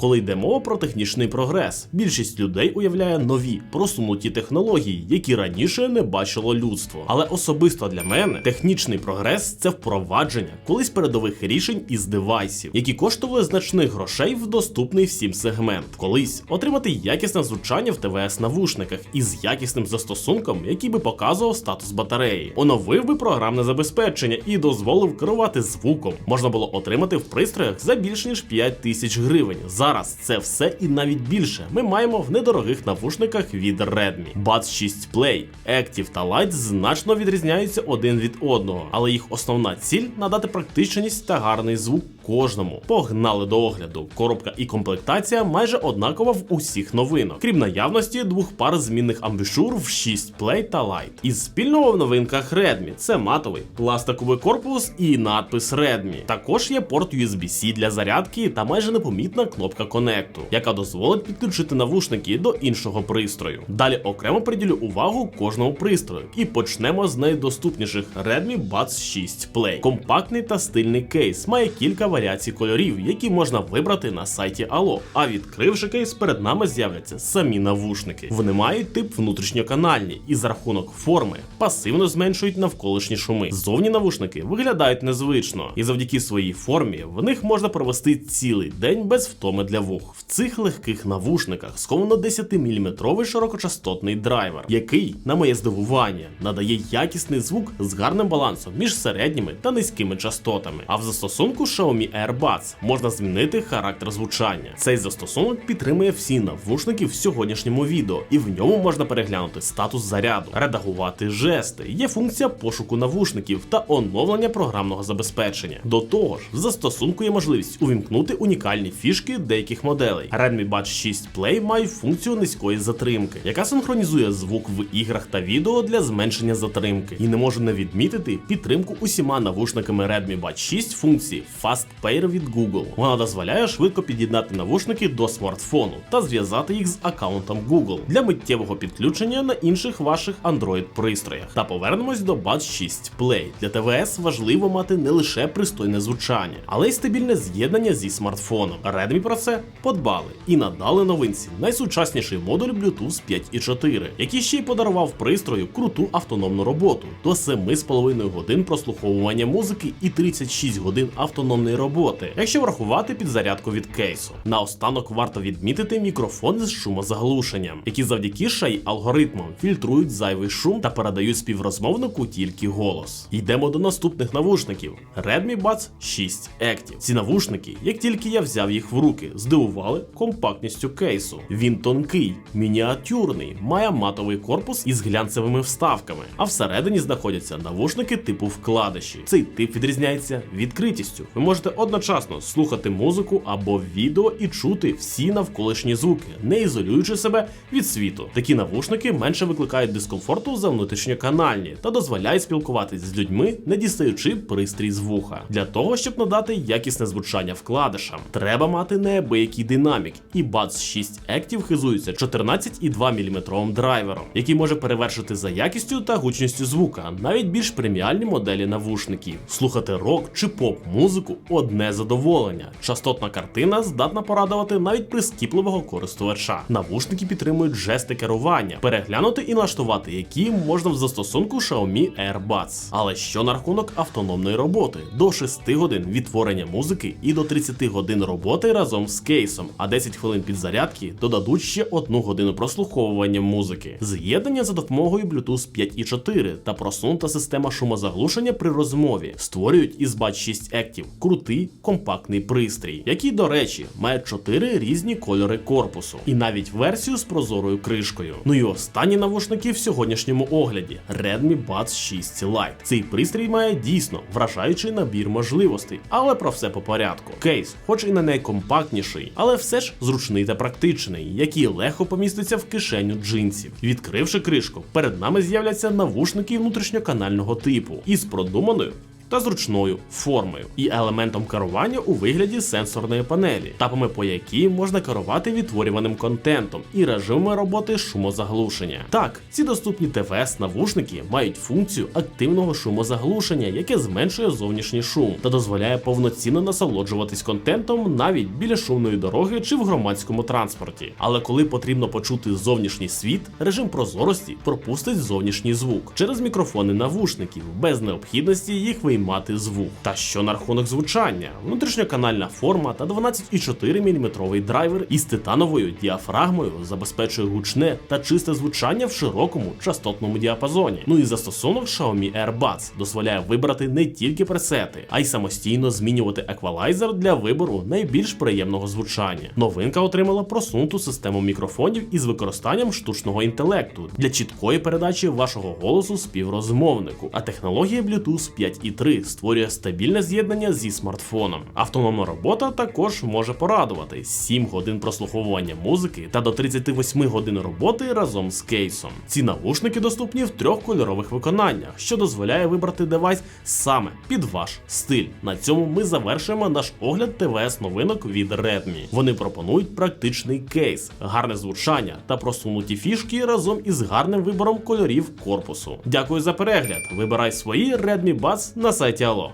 Коли йде мова про технічний прогрес, більшість людей уявляє нові просунуті технології, які раніше не бачило людство. Але особисто для мене технічний прогрес це впровадження колись передових рішень із девайсів, які коштували значних грошей в доступний всім сегмент. Колись отримати якісне звучання в ТВС навушниках із якісним застосунком, який би показував статус батареї, оновив би програмне забезпечення і дозволив керувати звуком. Можна було отримати в пристроях за більш ніж 5 тисяч гривень. Зараз це все і навіть більше. Ми маємо в недорогих навушниках від Redmi. Buds 6 Play, Active та Lite значно відрізняються один від одного, але їх основна ціль надати практичність та гарний звук кожному. Погнали до огляду. Коробка і комплектація майже однакова в усіх новинок, крім наявності двох пар змінних амбішур в 6 Play та Lite. Із спільного в новинках Redmi це матовий, пластиковий корпус і надпис Redmi. Також є порт USB-C для зарядки та майже непомітна кнопка конекту, яка дозволить підключити навушники до іншого пристрою. Далі окремо приділю увагу кожному пристрою і почнемо з найдоступніших Redmi Buds 6 Play. Компактний та стильний кейс має кілька варіацій кольорів, які можна вибрати на сайті Allo. А відкривши кейс, перед нами з'являться самі навушники. Вони мають тип внутрішньоканальні і за рахунок форми пасивно зменшують навколишні шуми. Зовні навушники виглядають незвично, і завдяки своїй формі в них можна провести цілий день без втоми для вух. В цих легких навушниках сховано 10-мм широкочастотний драйвер, який, на моє здивування, надає якісний звук з гарним балансом між середніми та низькими частотами. А в застосунку Xiaomi AirBuds можна змінити характер звучання. Цей застосунок підтримує всі навушники в сьогоднішньому відео, і в ньому можна переглянути статус заряду, редагувати жести. Є функція пошуку навушників та оновлення програмного забезпечення. До того ж, в застосунку є можливість увімкнути унікальні фішки деяких моделей. Redmi Buds 6 Play має функцію низької затримки, яка синхронізує звук в іграх та відео для зменшення затримки. І не можу не відмітити підтримку усіма навушниками Redmi Buds 6 функції Fast Pair від Google. Вона дозволяє швидко під'єднати навушники до смартфону та зв'язати їх з аккаунтом Google для миттєвого підключення на інших ваших Android пристроях. Та повернемось до Buds 6 Play. Для ТВС важливо мати не лише пристойне звучання, але й стабільне з'єднання зі смартфоном. Redmi про це подбали і надали новинці найсучасніший модуль Bluetooth 5.4, який ще й подарував пристрою круту автономну роботу до 7,5 годин прослуховування музики і 36 годин автономної роботи, якщо врахувати підзарядку від кейсу. Наостанок варто відмітити мікрофони з шумозаглушенням, які завдяки шай алгоритмам фільтрують зайвий шум та передають співрозмовнику тільки голос. Йдемо до наступних навушників: Redmi Buds 6 Active. Ці навушники, як тільки я взяв їх в руки, здивували компактністю кейсу. Він тонкий, мініатюрний, має матовий корпус із глянцевими вставками, а всередині знаходяться навушники типу вкладиші. Цей тип відрізняється відкритістю. Ви можете одночасно слухати музику або відео і чути всі навколишні звуки, не ізолюючи себе від світу. Такі навушники менше викликають дискомфорту за внутрішньоканальні та дозволяють спілкуватись з людьми, не дістаючи пристрій з вуха. Для того, щоб надати якісне звучання вкладишам, треба мати неабиякий динамік, і Buds 6 Active хизується 14,2 мм драйвером, який може перевершити за якістю та гучністю звука навіть більш преміальні моделі навушників. Слухати рок чи поп-музику одне задоволення. Частотна картина здатна порадувати навіть прискіпливого користувача. Навушники підтримують жести керування, переглянути і налаштувати, які можна в застосунку Xiaomi AirBuds. Але що на рахунок автономної роботи? До 6 годин відтворення музики і до 30 годин роботи разом з кейсом, а 10 хвилин підзарядки додадуть ще 1 годину прослуховування музики. З'єднання за допомогою Bluetooth 5.4 та просунута система шумозаглушення при розмові створюють із Buds 6 Active крутий компактний пристрій, який, до речі, має 4 різні кольори корпусу і навіть версію з прозорою кришкою. Ну і останні навушники в сьогоднішньому огляді Redmi Buds 6 Lite. Цей пристрій має дійсно вражаючий набір можливостей, але про все по порядку. Кейс, хоч і не найкомпактніший, але все ж зручний та практичний, який легко поміститься в кишеню джинсів. Відкривши кришку, перед нами з'являться навушники внутрішньоканального типу із продуманою та зручною формою, і елементом керування у вигляді сенсорної панелі, тапами по якій можна керувати відтворюваним контентом і режимами роботи шумозаглушення. Так, ці доступні ТВС навушники мають функцію активного шумозаглушення, яке зменшує зовнішній шум та дозволяє повноцінно насолоджуватись контентом навіть біля шумної дороги чи в громадському транспорті. Але коли потрібно почути зовнішній світ, режим прозорості пропустить зовнішній звук через мікрофони навушників без необхідності їх виймати звук. Та що на рахунок звучання? Внутрішньоканальна форма та 12,4 мм драйвер із титановою діафрагмою забезпечує гучне та чисте звучання в широкому частотному діапазоні. Ну і застосунок Xiaomi AirBuds дозволяє вибрати не тільки пресети, а й самостійно змінювати еквалайзер для вибору найбільш приємного звучання. Новинка отримала просунуту систему мікрофонів із використанням штучного інтелекту для чіткої передачі вашого голосу співрозмовнику. А технологія Bluetooth 5.3 створює стабільне з'єднання зі смартфоном. Автономна робота також може порадувати 7 годин прослуховування музики та до 38 годин роботи разом з кейсом. Ці навушники доступні в трьох кольорових виконаннях, що дозволяє вибрати девайс саме під ваш стиль. На цьому ми завершуємо наш огляд ТВС новинок від Redmi. Вони пропонують практичний кейс, гарне звучання та просунуті фішки разом із гарним вибором кольорів корпусу. Дякую за перегляд. Вибирай свої Redmi Buds на сайті Алло.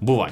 Бувай!